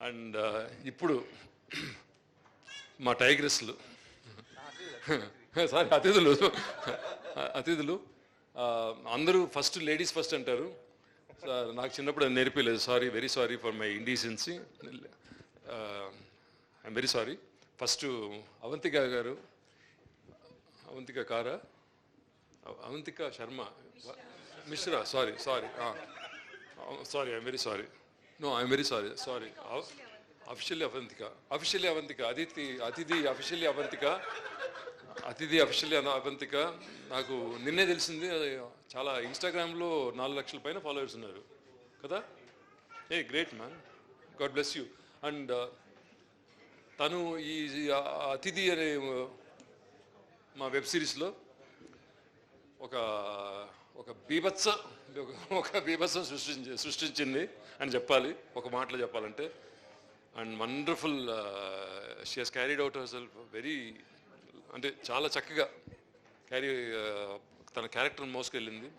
And ఇప్పుడు మా టైగ్రెస్లు sorry అతిథులు అతిథులు అందరూ ఫస్ట్ లేడీస్ ఫస్ట్ అంటారు. సార్ నాకు చిన్నప్పుడు అది నేర్పించలేదు sorry very sorry for my indecency I'm very sorry first Avantika garu Avantika కారా? Avantika Sharma Mishra sorry sorry sorry I'm very sorry no I'm very sorry sorry officially Avantika officially Avantika అతిథి అతిథి officially Avantika అతిథి officially Avantika నాకు నిన్నే తెలిసింది అది చాలా ఇన్స్టాగ్రామ్లో నాలుగు లక్షల పైన ఫాలోవర్స్ ఉన్నారు. కదా? A great man god bless you and తను ఈ అతిథి అనే మా వెబ్ సిరీస్లో ఒక ఒక బీభత్స ఒక- ఒక బీభత్సం సృష్టించి సృష్టించింది అని చెప్పాలి. ఒక మాటలో చెప్పాలంటే. And wonderful she has carried out herself very అంటే చాలా చక్కగా క్యారీ తన క్యారెక్టర్ మోసుకెళ్ళింది.